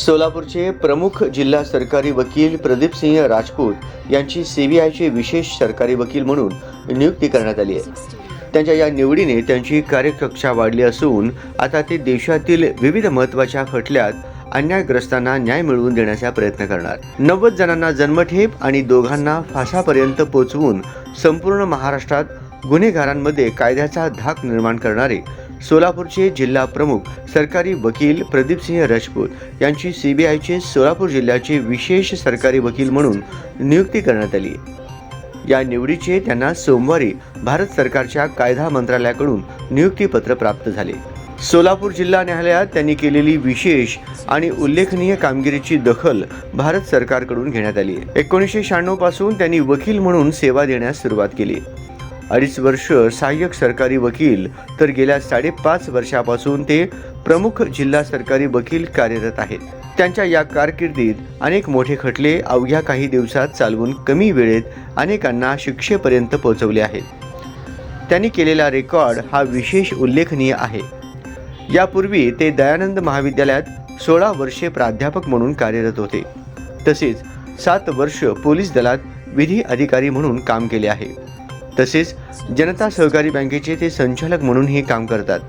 सोलापूरचे प्रमुख जिल्हा सरकारी वकील प्रदीपसिंह राजपूत यांची सीबीआयचे विशेष सरकारी वकील म्हणून नियुक्ती करण्यात आली आहे. त्यांच्या या निवडीने त्यांची कार्यकक्षा वाढली असून आता ते देशातील विविध महत्त्वाच्या खटल्यात अन्यायग्रस्तांना न्याय मिळवून देण्याचा प्रयत्न करणार. नव्वद जणांना जन्मठेप आणि दोघांना फासापर्यंत पोचवून संपूर्ण महाराष्ट्रात गुन्हेगारांमध्ये कायद्याचा धाक निर्माण करणारे सोलापूरचे जिल्हा प्रमुख सरकारी वकील प्रदीपसिंह राजपूत यांची सीबीआयचे सोलापूर जिल्ह्याचे विशेष सरकारी वकील म्हणून नियुक्ती करण्यात आली. या निवडीचे त्यांना सोमवारी भारत सरकारच्या कायदा मंत्रालयाकडून नियुक्तीपत्र प्राप्त झाले. सोलापूर जिल्हा न्यायालयात त्यांनी केलेली विशेष आणि उल्लेखनीय कामगिरीची दखल भारत सरकारकडून घेण्यात आली. एकोणीसशे शहाण्णवपासून त्यांनी वकील म्हणून सेवा देण्यास सुरुवात केली. अडीच वर्ष सहाय्यक सरकारी वकील. तर गेल्या साडेपाच वर्षापासून ते प्रमुख जिल्हा सरकारी वकील कार्यरत आहेत. त्यांच्या या कारकिर्दीत अनेक मोठे खटले अवघ्या काही दिवसात चालवून कमी वेळेत अनेकांना शिक्षेपर्यंत पोहोचवले आहेत. त्यांनी केलेला रेकॉर्ड हा विशेष उल्लेखनीय आहे. यापूर्वी ते दयानंद महाविद्यालयात सोळा वर्षे प्राध्यापक म्हणून कार्यरत होते. तसेच सात वर्ष पोलीस दलात विधी अधिकारी म्हणून काम केले आहे. तसेच जनता सहकारी बँकेचे ते संचालक म्हणूनही काम करतात.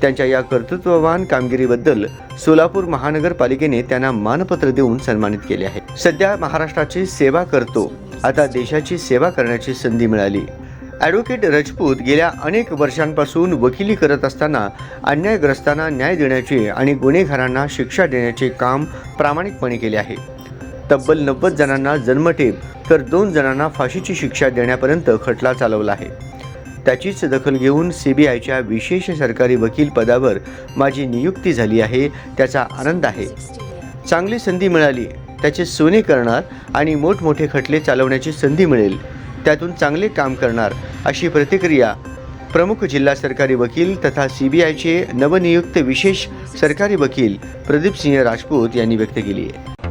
त्यांच्या या कर्तृत्ववान कामगिरीबद्दल सोलापूर महानगरपालिकेने त्यांना मानपत्र देऊन सन्मानित केले आहे. सध्या महाराष्ट्राची सेवा करतो. आता देशाची सेवा करण्याची संधी मिळाली. ॲडव्होकेट राजपूत गेल्या अनेक वर्षांपासून वकिली करत असताना अन्यायग्रस्तांना न्याय देण्याचे आणि गुन्हेगारांना शिक्षा देण्याचे काम प्रामाणिकपणे केले आहे. तब्बल नव्वद जणांना जन्मठेप तर दोन जणांना फाशीची शिक्षा देण्यापर्यंत खटला चालवला आहे. त्याचीच दखल घेऊन सीबीआयच्या विशेष सरकारी वकील पदावर माझी नियुक्ती झाली आहे त्याचा आनंद आहे. चांगली संधी मिळाली त्याचे सोने करणार आणि मोठमोठे खटले चालवण्याची संधी मिळेल त्यातून चांगले काम करणार अशी प्रतिक्रिया प्रमुख जिल्हा सरकारी वकील तथा सीबीआयचे नवनियुक्त विशेष सरकारी वकील प्रदीप सिंह राजपूत यांनी व्यक्त केली आहे.